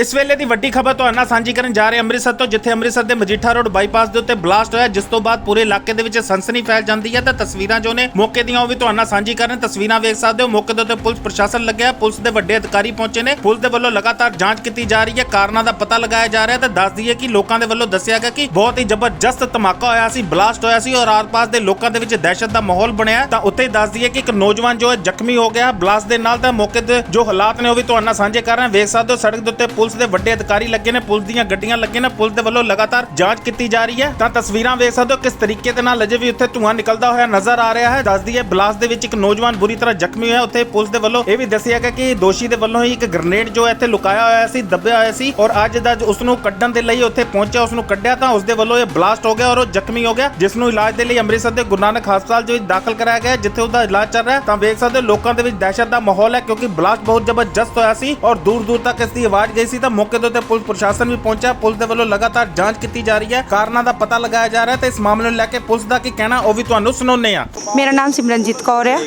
ਇਸ ਵੇਲੇ ਦੀ ਵੱਡੀ ਖਬਰ ਤੁਹਾਨੂੰ ਨਾਲ ਸਾਂਝੀ ਕਰਨ ਜਾ ਰਹੇ ਅੰਮ੍ਰਿਤਸਰ ਤੋਂ, ਜਿੱਥੇ ਅੰਮ੍ਰਿਤਸਰ ਦੇ ਮਜੀਠਾ ਰੋਡ ਬਾਈਪਾਸ ਦੇ ਉੱਤੇ ਬਲਾਸਟ ਹੋਇਆ। ਜਿਸ ਤੋਂ ਬਾਅਦ ਪੂਰੇ ਇਲਾਕੇ ਦੇ ਵਿੱਚ ਸਨਸਨੀ ਫੈਲ ਜਾਂਦੀ ਹੈ ਤਾਂ ਤਸਵੀਰਾਂ ਜੋ ਨੇ ਮੌਕੇ ਦੀਆਂ ਉਹ ਵੀ ਤੁਹਾਨੂੰ ਨਾਲ ਸਾਂਝੀ ਕਰ ਤਸਵੀਰਾਂ ਵੇਖ ਸਕਦੇ ਹੋ। ਮੌਕੇ ਦੇ ਉੱਤੇ ਪੁਲਿਸ ਪ੍ਰਸ਼ਾਸਨ ਲੱਗਿਆ। ਪੁਲਿਸ ਦੇ ਵੱਡੇ ਅਧਿਕਾਰੀ ਪਹੁੰਚੇ ਨੇ। ਪੁਲਿਸ ਦੇ ਵੱਲੋਂ ਲਗਾਤਾਰ ਜਾਂਚ ਕੀਤੀ ਜਾ ਰਹੀ ਹੈ। ਕਾਰਨਾਂ ਦਾ ਪਤਾ ਲਗਾਇਆ ਜਾ ਰਿਹਾ ਹੈ ਦੱਸ ਦਈਏ ਕਿ ਲੋਕਾਂ ਦੇ ਵੱਲੋਂ ਦੱਸਿਆ ਗਿਆ ਕਿ ਬਹੁਤ ਹੀ ਜ਼ਬਰਦਸਤ ਧਮਾਕਾ ਹੋਇਆ ਸੀ, ਬਲਾਸਟ ਹੋਇਆ ਸੀ ਔਰ ਆਸ-ਪਾਸ ਦੇ ਲੋਕਾਂ ਦੇ ਵਿੱਚ ਦਹਿਸ਼ਤ ਦਾ ਮਾਹੌਲ ਬਣਿਆ। ਤਾਂ ਉੱਥੇ ਹੀ ਦੱਸ ਦਈਏ ਕਿ ਇੱਕ ਨੌਜਵਾਨ ਜੋ ਹੈ ਜ਼ਖਮੀ ਹੋ ਗਿਆ। ਬਲਾਸਟ ਦੇ ਨਾਲ ਤਾਂ ਮੌਕੇ ਤੇ ਜੋ ਹਾਲਾਤ ਨੇ ਉਹ ਵੀ ਤੁਹਾਨੂੰ ਨਾਲ ਸਾਂਝੇ ਕਰ ਰਹੇ ਵੇਖ ਸਕਦੇ ਹੋ ਸੜਕ ਦੇ ਉੱਤੇ ਪੁਲਿਸ ਪੁਲਿਸ ਦੇ ਵੱਡੇ ਅਧਿਕਾਰੀ ਲੱਗੇ ਨੇ, ਪੁਲਿਸ ਦੀਆਂ ਗੱਡੀਆਂ ਲੱਗੀਆਂ ਨੇ, ਪੁਲਿਸ ਦੇ ਵੱਲੋਂ ਲਗਾਤਾਰ ਜਾਂਚ ਕੀਤੀ ਜਾ ਰਹੀ ਹੈ। ਤਾਂ ਤਸਵੀਰਾਂ ਵੇਖ ਸਕਦੇ ਹੋ ਕਿਸ ਤਰੀਕੇ ਦੇ ਨਾਲ ਅਜੇ ਵੀ ਉੱਥੇ ਧੂੰਆਂ ਨਿਕਲਦਾ ਹੋਇਆ ਨਜ਼ਰ ਆ ਰਿਹਾ ਹੈ। ਦੱਸ ਦਈਏ ਬਲਾਸਟ ਦੇ ਵਿੱਚ ਇੱਕ ਨੌਜਵਾਨ ਬੁਰੀ ਤਰ੍ਹਾਂ ਜ਼ਖਮੀ ਹੋਇਆ। ਉੱਥੇ ਪੁਲਿਸ ਦੇ ਵੱਲੋਂ ਇਹ ਵੀ ਦੱਸਿਆ ਗਿਆ ਕਿ ਦੋਸ਼ੀ ਦੇ ਵੱਲੋਂ ਹੀ ਇੱਕ ਗ੍ਰਨੇਡ ਜੋ ਇੱਥੇ ਲੁਕਾਇਆ ਹੋਇਆ ਸੀ, ਦੱਬਿਆ ਹੋਇਆ ਸੀ ਔਰ ਅੱਜ ਦਾ ਉਸ ਨੂੰ ਕੱਢਣ ਦੇ ਲਈ ਉੱਥੇ ਪਹੁੰਚਿਆ ਉਸ ਨੂੰ ਕੱਢਿਆ ਤਾਂ ਉਸ ਦੇ ਵੱਲੋਂ ਇਹ ਬਲਾਸਟ ਹੋ ਗਿਆ ਔਰ ਉਹ ਜ਼ਖਮੀ ਹੋ ਗਿਆ ਜਿਸ ਨੂੰ ਇਲਾਜ ਦੇ ਲਈ ਅੰਮ੍ਰਿਤਸਰ ਦੇ ਗੁਰੂ ਨਾਨਕ ਹਸਪਤਾਲ ਦੇ ਵਿੱਚ ਦਾਖਲ ਕਰਾਇਆ ਗਿਆ ਜਿੱਥੇ ਉਹਦਾ ਇਲਾਜ ਚੱਲ ਰਿਹਾ ਤਾਂ ਵੇਖ ਸਕਦੇ ਹੋ, ਲੋਕਾਂ ਦੇ ਵਿੱਚ ਦਹਿਸ਼ਤ ਦਾ ਮਾਹੌਲ ਹੈ ਕਿਉਂਕਿ ਬਲਾਸਟ ਬਹੁਤ ਜ਼ਬਰਦਸਤ ਹੋਇਆ ਸੀ ਔਰ ਦੂਰ ਦੂਰ ਤੱਕ ਇਸ ਦੀ ਆਵਾਜ਼ ਗਈ ਸੀ। ਤਾਂ ਮੌਕੇ ਦੇ ਉੱਤੇ ਪੁਲਿਸ ਪ੍ਰਸ਼ਾਸਨ ਵੀ ਪਹੁੰਚਿਆ। ਪੁਲਿਸ ਦੇ ਵੱਲੋਂ ਲਗਾਤਾਰ ਜਾਂਚ ਕੀਤੀ ਜਾ ਰਹੀ ਹੈ। ਕਾਰਨਾਂ ਦਾ ਪਤਾ ਲਗਾਇਆ ਜਾ ਰਿਹਾ ਤੇ ਇਸ ਮਾਮਲੇ ਨੂੰ ਲੈ ਕੇ ਪੁਲਿਸ ਦਾ ਕੀ ਕਹਿਣਾ, ਉਹ ਵੀ ਤੁਹਾਨੂੰ ਸੁਣਾਉਂਦੇ ਆ ਮੇਰਾ ਨਾਮ ਸਿਮਰਨਜੀਤ ਕੌਰ ਹੈ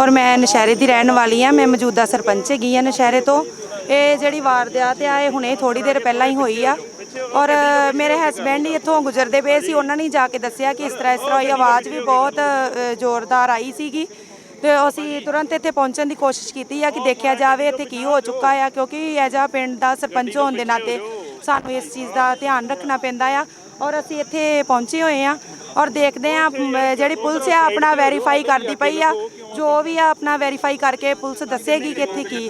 ਔਰ ਮੈਂ ਨਸ਼ਹਿਰੇ ਦੀ ਰਹਿਣ ਵਾਲੀ ਹਾਂ। ਮੈਂ ਮੌਜੂਦਾ ਸਰਪੰਚ ਹੈਗੀ ਹਾਂ ਨਸ਼ਹਿਰੇ ਤੋਂ। ਇਹ ਜਿਹੜੀ ਵਾਰਦਾਤ ਆ ਇਹ ਹੁਣੇ ਥੋੜੀ ਦੇਰ ਪਹਿਲਾਂ ਹੀ ਹੋਈ ਆ। ਔਰ ਮੇਰੇ ਹਸਬੈਂਡ ਇੱਥੋਂ ਗੁਜ਼ਰਦੇ ਪਏ ਸੀ। ਉਹਨਾਂ ਨੇ ਜਾ ਕੇ ਦੱਸਿਆ ਕਿ ਇਸ ਤਰ੍ਹਾਂ ਇਸ ਤਰ੍ਹਾਂ ਹੋਈ। ਆਵਾਜ਼ ਵੀ ਬਹੁਤ ਜ਼ੋਰਦਾਰ ਆਈ ਸੀਗੀ। ਅਸੀਂ ਤੁਰੰਤ ਇੱਥੇ ਪਹੁੰਚਣ ਦੀ ਕੋਸ਼ਿਸ਼ ਕੀਤੀ ਆ ਕਿ ਦੇਖਿਆ ਜਾਵੇ ਇੱਥੇ ਕੀ ਹੋ ਚੁੱਕਾ ਆ, ਕਿਉਂਕਿ ਐਜਾ ਪਿੰਡ ਦਾ ਸਰਪੰਚ ਹੋਣ ਦੇ ਨਾਤੇ ਸਾਨੂੰ ਇਸ ਚੀਜ਼ ਦਾ ਧਿਆਨ ਰੱਖਣਾ ਪੈਂਦਾ ਆ ਔਰ ਅਸੀਂ ਇੱਥੇ ਪਹੁੰਚੇ ਹੋਏ ਆ ਔਰ ਦੇਖਦੇ ਆ ਜਿਹੜੀ ਪੁਲਿਸ ਆ ਆਪਣਾ ਵੈਰੀਫਾਈ ਕਰਦੀ ਪਈ ਆ, ਜੋ ਵੀ ਆ ਆਪਣਾ ਵੈਰੀਫਾਈ ਕਰਕੇ ਪੁਲਿਸ ਦੱਸੇਗੀ ਕਿ ਇੱਥੇ ਕੀ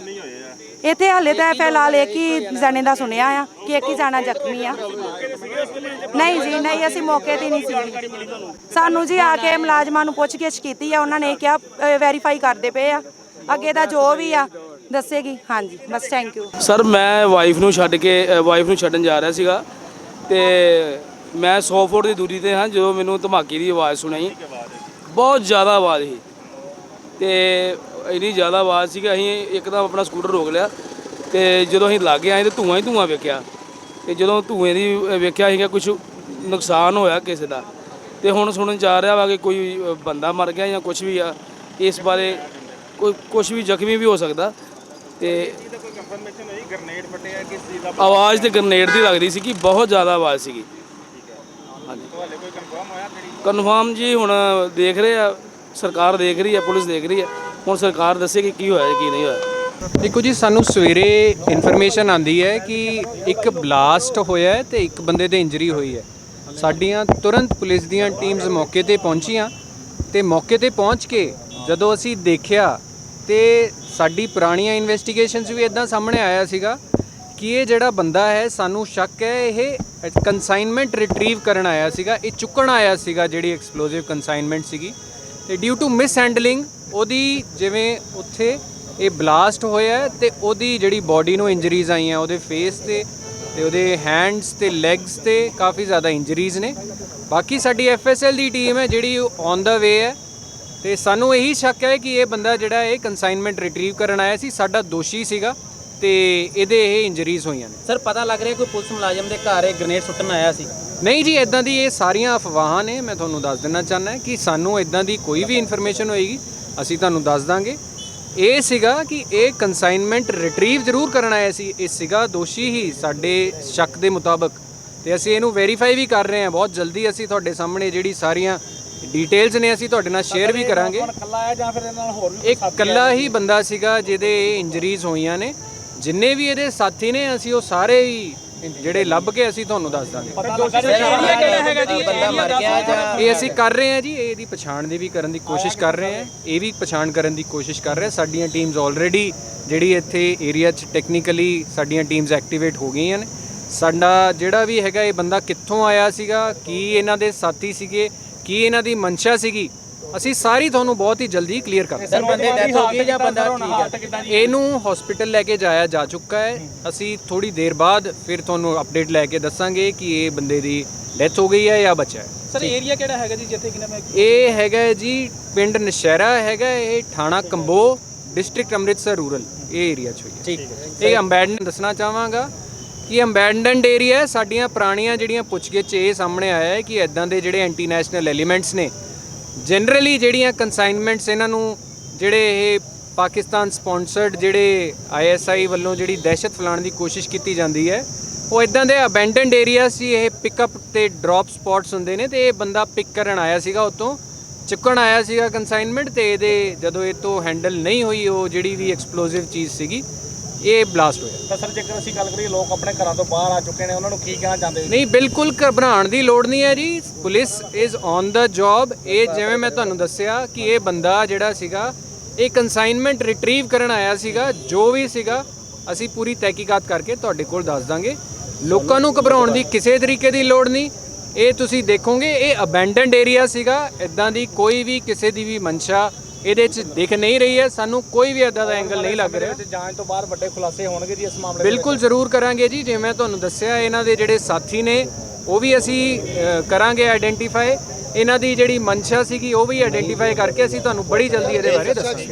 ਇੱਥੇ ਹਾਲੇ ਤਾਂ ਫਿਲਹਾਲ ਇੱਕ ਹੀ ਜਣੇ ਦਾ ਸੁਣਿਆ ਆ ਕਿ ਇੱਕ ਹੀ ਜਾਣਾ ਜ਼ਖਮੀ ਆ। ਨਹੀਂ ਜੀ, ਨਹੀਂ, ਅਸੀਂ ਮੌਕੇ ਤੇ ਨਹੀਂ ਸੀ ਸਾਨੂੰ ਜੀ ਆ ਕੇ ਮੁਲਾਜ਼ਮਾਂ ਨੂੰ ਪੁੱਛਗਿੱਛ ਕੀਤੀ ਆ, ਉਹਨਾਂ ਨੇ ਕਿਹਾ ਵੈਰੀਫਾਈ ਕਰਦੇ ਪਏ ਆ। ਅੱਗੇ ਦਾ ਜੋ ਵੀ ਆ, ਦੱਸੇਗੀ। ਹਾਂਜੀ, ਬਸ ਥੈਂਕ ਯੂ ਸਰ ਮੈਂ ਵਾਈਫ ਨੂੰ ਛੱਡ ਕੇ ਵਾਈਫ ਨੂੰ ਛੱਡਣ ਜਾ ਰਿਹਾ ਸੀਗਾ ਤੇ ਮੈਂ 100 ਫੁੱਟ ਦੀ ਦੂਰੀ ਤੇ ਹਾਂ, ਜਦੋਂ ਮੈਨੂੰ ਧਮਾਕੇ ਦੀ ਆਵਾਜ਼ ਸੁਣਾਈ, ਬਹੁਤ ਜ਼ਿਆਦਾ ਆਵਾਜ਼ ਸੀ। ਤੇ ਇੰਨੀ ਜ਼ਿਆਦਾ ਆਵਾਜ਼ ਸੀ ਕਿ ਅਸੀਂ ਇੱਕਦਮ ਆਪਣਾ ਸਕੂਟਰ ਰੋਕ ਲਿਆ ਤੇ ਜਦੋਂ ਅਸੀਂ ਲਾਗੇ ਆਏ ਤੇ ਧੂਆਂ ਹੀ ਧੂਆਂ ਵੇਖਿਆ। ਤੇ ਜਦੋਂ ਧੂਏ ਦੀ ਵੇਖਿਆ ਸੀਗਾ ਕੁਝ ਨੁਕਸਾਨ ਹੋਇਆ ਕਿਸੇ ਦਾ। ਤੇ ਹੁਣ ਸੁਣਨ ਚ ਆ ਰਿਹਾ ਵਾ ਕਿ ਕੋਈ ਬੰਦਾ ਮਰ ਗਿਆ ਜਾਂ ਕੁਝ ਵੀ ਆ ਇਸ ਬਾਰੇ ਕੋਈ ਕੁਝ ਵੀ ਜ਼ਖਮੀ ਵੀ ਹੋ ਸਕਦਾ। ਤੇ ਆਵਾਜ਼ ਤੇ ਗ੍ਰਨੇਡ ਦੀ ਲੱਗਦੀ ਸੀ ਕਿ ਬਹੁਤ ਜ਼ਿਆਦਾ ਆਵਾਜ਼ ਸੀਗੀ। ਕਨਫਰਮ ਜੀ ਹੁਣ ਦੇਖ ਰਹੇ ਆ ਸਰਕਾਰ ਦੇਖ ਰਹੀ ਹੈ ਪੁਲਿਸ ਦੇਖ ਰਹੀ ਹੈ ਹੁਣ ਸਰਕਾਰ ਦੱਸੇਗੀ ਕੀ ਹੋਇਆ, ਕੀ ਨਹੀਂ ਹੋਇਆ? ਦੇਖੋ ਜੀ, ਸਾਨੂੰ ਸਵੇਰੇ ਇਨਫੋਰਮੇਸ਼ਨ ਆਂਦੀ ਹੈ ਕਿ ਇੱਕ ਬਲਾਸਟ ਹੋਇਆ ਹੈ ਤੇ ਇੱਕ ਬੰਦੇ ਦੇ ਇੰਜਰੀ ਹੋਈ ਹੈ। ਸਾਡੀਆਂ ਤੁਰੰਤ ਪੁਲਿਸ ਦੀਆਂ ਟੀਮਸ ਮੌਕੇ ਤੇ ਪਹੁੰਚੀਆਂ ਤੇ ਮੌਕੇ ਤੇ ਪਹੁੰਚ ਕੇ ਜਦੋਂ ਅਸੀਂ ਦੇਖਿਆ ਤੇ ਸਾਡੀ ਪੁਰਾਣੀਆਂ ਇਨਵੈਸਟੀਗੇਸ਼ਨਸ ਵੀ ਇਦਾਂ ਸਾਹਮਣੇ ਆਇਆ ਸੀਗਾ ਕਿ ਇਹ ਜਿਹੜਾ ਬੰਦਾ ਹੈ, ਸਾਨੂੰ ਸ਼ੱਕ ਹੈ, ਇਹ ਕਨਸਾਈਨਮੈਂਟ ਰਿਟਰੀਵ ਕਰਨ ਆਇਆ ਸੀਗਾ, ਇਹ ਚੁੱਕਣ ਆਇਆ ਸੀਗਾ ਜਿਹੜੀ ਐਕਸਪਲੋਸਿਵ ਕਨਸਾਈਨਮੈਂਟ ਸੀਗੀ। ਤੇ ਡਿਊ ਟੂ ਮਿਸ ਹੈਂਡਲਿੰਗ ਉਹਦੀ ਜਿਵੇਂ ਉੱਥੇ ਇਹ ਬਲਾਸਟ ਹੋਇਆ ਹੈ ਤੇ ਉਹਦੀ ਜਿਹੜੀ ਬਾਡੀ ਨੂੰ ਇੰਜਰੀਜ਼ ਆਈਆਂ, ਉਹਦੇ ਫੇਸ ਤੇ ਤੇ ਉਹਦੇ ਹੈਂਡਸ ਤੇ ਲੈਗਸ ਤੇ ਕਾਫੀ ਜ਼ਿਆਦਾ ਇੰਜਰੀਜ਼ ਨੇ। ਬਾਕੀ ਸਾਡੀ ਐਫਐਸਐਲ ਦੀ ਟੀਮ ਹੈ ਜਿਹੜੀ ਔਨ ਦਾ ਵੇ ਹੈ ਤੇ ਸਾਨੂੰ ਇਹੀ ਸ਼ੱਕ ਹੈ ਕਿ ਇਹ ਬੰਦਾ ਜਿਹੜਾ ਇਹ ਕਨਸਾਈਨਮੈਂਟ ਰਿਟਰੀਵ ਕਰਨ ਆਇਆ ਸੀ, ਸਾਡਾ ਦੋਸ਼ੀ ਸੀਗਾ ਤੇ ਇਹਦੇ ਇਹ ਇੰਜਰੀਜ਼ ਹੋਈਆਂ ਨੇ। ਸਰ, ਪਤਾ ਲੱਗ ਰਿਹਾ ਕੋਈ ਪੁਲਿਸ ਮੁਲਾਜ਼ਮ ਦੇ ਘਰ ਇਹ ਗ੍ਰਨੇਡ ਸੁੱਟਣ ਆਇਆ ਸੀ। ਨਹੀਂ ਜੀ ਇਦਾਂ ਦੀ ਇਹ ਸਾਰੀਆਂ ਅਫਵਾਹਾਂ ਨੇ। ਮੈਂ ਤੁਹਾਨੂੰ ਦੱਸ ਦੇਣਾ ਚਾਹੁੰਦਾ ਕਿ ਸਾਨੂੰ ਇਦਾਂ ਦੀ ਕੋਈ ਵੀ ਇਨਫੋਰਮੇਸ਼ਨ ਹੋਏਗੀ ਅਸੀਂ ਤੁਹਾਨੂੰ ਦੱਸ ਦਾਂਗੇ। ਇਹ ਸੀਗਾ ਕਿ ਇਹ ਕਨਸਾਈਨਮੈਂਟ ਰਿਟਰੀਵ ਜ਼ਰੂਰ ਕਰਨ ਆਇਆ ਸੀ। ਇਹ ਸੀਗਾ ਦੋਸ਼ੀ ਹੀ ਸਾਡੇ ਸ਼ੱਕ ਦੇ ਮੁਤਾਬਕ। ਤੇ ਅਸੀਂ ਇਹਨੂੰ ਵੈਰੀਫਾਈ ਵੀ ਕਰ ਰਹੇ ਹਾਂ। ਬਹੁਤ ਜਲਦੀ ਅਸੀਂ ਤੁਹਾਡੇ ਸਾਹਮਣੇ ਜਿਹੜੀ ਸਾਰੀਆਂ ਡਿਟੇਲਸ ਨੇ ਅਸੀਂ ਤੁਹਾਡੇ ਨਾਲ ਸ਼ੇਅਰ ਵੀ ਕਰਾਂਗੇ। ਕੱਲਾ ਆਇਆ ਜਾਂ ਫਿਰ ਇਹਨਾਂ ਨਾਲ ਹੋਰ ਇੱਕ ਇਕੱਲਾ ਹੀ ਬੰਦਾ ਸੀਗਾ ਜਿਹਦੇ ਇੰਜਰੀਜ਼ ਹੋਈਆਂ ਨੇ। ਜਿੰਨੇ ਵੀ ਇਹਦੇ ਸਾਥੀ ਨੇ ਅਸੀਂ ਉਹ ਸਾਰੇ ਹੀ ਜਿਹੜੇ ਲੱਭ ਕੇ ਅਸੀਂ ਤੁਹਾਨੂੰ ਦੱਸ ਦਾਂਗੇ। ਏਰੀਆ ਕਿਹੜਾ ਹੈਗਾ ਜੀ? ਬੰਦਾ ਮਰ ਗਿਆ ਜਾਂ ਇਹ ਅਸੀਂ ਕਰ ਰਹੇ ਹਾਂ ਜੀ ਇਹਦੀ ਪਛਾਣ ਦੀ ਵੀ ਕਰਨ ਦੀ ਕੋਸ਼ਿਸ਼ ਕਰ ਰਹੇ ਹਾਂ। ਇਹ ਵੀ ਪਛਾਣ ਕਰਨ ਦੀ ਕੋਸ਼ਿਸ਼ ਕਰ ਰਹੇ ਸਾਡੀਆਂ ਟੀਮਸ ਆਲਰੇਡੀ ਜਿਹੜੀ ਇੱਥੇ ਏਰੀਆ 'ਚ ਟੈਕਨੀਕਲੀ ਸਾਡੀਆਂ ਟੀਮਸ ਐਕਟੀਵੇਟ ਹੋ ਗਈਆਂ ਨੇ। ਸਾਡਾ ਜਿਹੜਾ ਵੀ ਹੈਗਾ ਇਹ ਬੰਦਾ ਕਿੱਥੋਂ ਆਇਆ ਸੀਗਾ? ਕੀ ਇਹਨਾਂ ਦੇ ਸਾਥੀ ਸੀਗੇ? ਕੀ ਇਹਨਾਂ ਦੀ ਮਨਸ਼ਾ ਸੀਗੀ? ਅਸੀਂ ਸਾਰੀ ਤੁਹਾਨੂੰ ਬਹੁਤ ਹੀ ਜਲਦੀ ਕਲੀਅਰ ਕਰ ਸਰ ਬੰਦੇ ਡੈਥ ਹੋ ਗਈ ਜਾਂ ਬੰਦਾ ਠੀਕ ਹੈ? ਇਹਨੂੰ ਹਸਪੀਟਲ ਲੈ ਕੇ ਜਾਇਆ ਜਾ ਚੁੱਕਾ ਹੈ। ਅਸੀਂ ਥੋੜੀ ਦੇਰ ਬਾਅਦ ਫਿਰ ਤੁਹਾਨੂੰ ਅਪਡੇਟ ਲੈ ਕੇ ਦੱਸਾਂਗੇ ਕਿ ਇਹ ਬੰਦੇ ਦੀ ਡੈਥ ਹੋ ਗਈ ਹੈ ਜਾਂ ਬਚਾ ਹੈ। ਸਰ ਏਰੀਆ ਕਿਹੜਾ ਹੈਗਾ ਜੀ ਜਿੱਥੇ ਕਿ ਮੈਂ ਇਹ ਹੈਗਾ ਜੀ ਪਿੰਡ ਨਸ਼ਹਿਰਾ ਹੈਗਾ ਇਹ ਥਾਣਾ ਕੰਬੋ ਡਿਸਟ੍ਰਿਕਟ ਅੰਮ੍ਰਿਤਸਰ ਰੂਰਲ ਇਹ ਏਰੀਆ 'ਚ ਹੋਈ ਹੈ। ਠੀਕ ਇਹ ਅੰਬੈਡਨ ਦੱਸਣਾ ਚਾਹਾਂਗਾ ਕਿ ਅੰਬੈਂਡਨਡ ਏਰੀਆ ਹੈ। ਸਾਡੀਆਂ ਪੁਰਾਣੀਆਂ ਜਿਹੜੀਆਂ ਪੁੱਛਗਿੱਛ 'ਚ ਇਹ ਸਾਹਮਣੇ ਆਇਆ ਹੈ ਕਿ ਇਦਾਂ ਦੇ ਜਿਹੜੇ ਐਂਟੀ ਨੈਸ਼ਨਲ ਐਲੀਮੈਂਟਸ ਨੇ ਜਨਰਲੀ ਜਿਹੜੀਆਂ ਕਨਸਾਈਨਮੈਂਟਸ ਇਹਨਾਂ ਨੂੰ, ਜਿਹੜੇ ਇਹ ਪਾਕਿਸਤਾਨ ਸਪਾਂਸਰਡ ਜਿਹੜੇ ਆਈਐਸਆਈ ਵੱਲੋਂ ਜਿਹੜੀ ਦਹਿਸ਼ਤ ਫੈਲਾਉਣ ਦੀ ਕੋਸ਼ਿਸ਼ ਕੀਤੀ ਜਾਂਦੀ ਹੈ, ਉਹ ਇਦਾਂ ਦੇ ਅਬੈਂਡਨਡ ਏਰੀਆ ਸੀ, ਇਹ ਪਿਕਅਪ ਤੇ ਡ੍ਰੌਪ ਸਪੌਟਸ ਹੁੰਦੇ ਨੇ ਤੇ ਇਹ ਬੰਦਾ ਪਿਕ ਕਰਨ ਆਇਆ ਸੀਗਾ ਉਤੋਂ ਚੁੱਕਣ ਆਇਆ ਸੀਗਾ ਕਨਸਾਈਨਮੈਂਟ ਤੇ ਇਹਦੇ ਜਦੋਂ ਇਹ ਤੋਂ ਹੈਂਡਲ ਨਹੀਂ ਹੋਈ, ਉਹ ਜਿਹੜੀ ਵੀ ਐਕਸਪਲੋਸਿਵ ਚੀਜ਼ ਸੀਗੀ ਇਹ ਬਲਾਸਟ ਹੋਇਆ। ਤਾਂ ਸਰ ਜੇਕਰ ਅਸੀਂ ਗੱਲ ਕਰੀਏ ਲੋਕ ਆਪਣੇ ਘਰਾਂ ਤੋਂ ਬਾਹਰ ਆ ਚੁੱਕੇ ਨੇ ਉਹਨਾਂ ਨੂੰ ਕੀ ਕਹਿਣਾ ਚਾਹੁੰਦੇ ਹੋ ਨਹੀਂ ਬਿਲਕੁਲ ਘਬਰਾਉਣ ਦੀ ਲੋੜ ਨਹੀਂ ਹੈ ਜੀ। Police is on the job ਇਹ ਜਿਵੇਂ ਮੈਂ ਤੁਹਾਨੂੰ ਦੱਸਿਆ ਕਿ ਇਹ ਬੰਦਾ ਜਿਹੜਾ ਸੀਗਾ ਇਹ ਕਨਸਾਈਨਮੈਂਟ ਰਿਟਰੀਵ ਕਰਨ ਆਇਆ ਸੀਗਾ ਜੋ ਵੀ ਸੀਗਾ ਅਸੀਂ ਪੂਰੀ ਤਹਿਕੀਕਾਤ ਕਰਕੇ ਤੁਹਾਡੇ ਕੋਲ ਦੱਸ ਦਾਂਗੇ। ਲੋਕਾਂ ਨੂੰ ਘਬਰਾਉਣ ਦੀ ਕਿਸੇ ਤਰੀਕੇ ਦੀ ਲੋੜ ਨਹੀਂ। ਇਹ ਤੁਸੀਂ ਦੇਖੋਗੇ ਇਹ ਅਬੈਂਡਨਡ ਏਰੀਆ ਸੀਗਾ। ਇਦਾਂ ਦੀ ਕੋਈ ਵੀ ਕਿਸੇ ਦੀ ਵੀ ਮਨਸ਼ਾ ਇਹਦੇ 'ਚ ਦਿਖ ਨਹੀਂ ਰਹੀ ਹੈ ਸਾਨੂੰ ਕੋਈ ਵੀ ਇਦਾਂ ਦਾ ਐਂਗਲ ਨਹੀਂ ਲੱਗ ਰਿਹਾ। ਜਾਂਚ ਤੋਂ ਬਾਅਦ ਵੱਡੇ ਖੁਲਾਸੇ ਹੋਣਗੇ ਜੀ ਇਸ ਮਾਮਲੇ ਦੇ ਬਿਲਕੁਲ ਜ਼ਰੂਰ ਕਰਾਂਗੇ ਜੀ ਜਿਵੇਂ ਮੈਂ ਤੁਹਾਨੂੰ ਦੱਸਿਆ ਇਹਨਾਂ ਦੇ ਜਿਹੜੇ ਸਾਥੀ ਨੇ ਉਹ ਵੀ ਅਸੀਂ ਕਰਾਂਗੇ ਆਇਡੈਂਟੀਫਾਈ ਇਹਨਾਂ ਦੀ ਜਿਹੜੀ ਮਨਸ਼ਾ ਸੀਗੀ ਉਹ ਵੀ ਆਇਡੈਂਟੀਫਾਈ ਕਰਕੇ ਅਸੀਂ ਤੁਹਾਨੂੰ ਬੜੀ ਜਲਦੀ ਇਹਦੇ ਬਾਰੇ ਦੱਸਾਂਗੇ।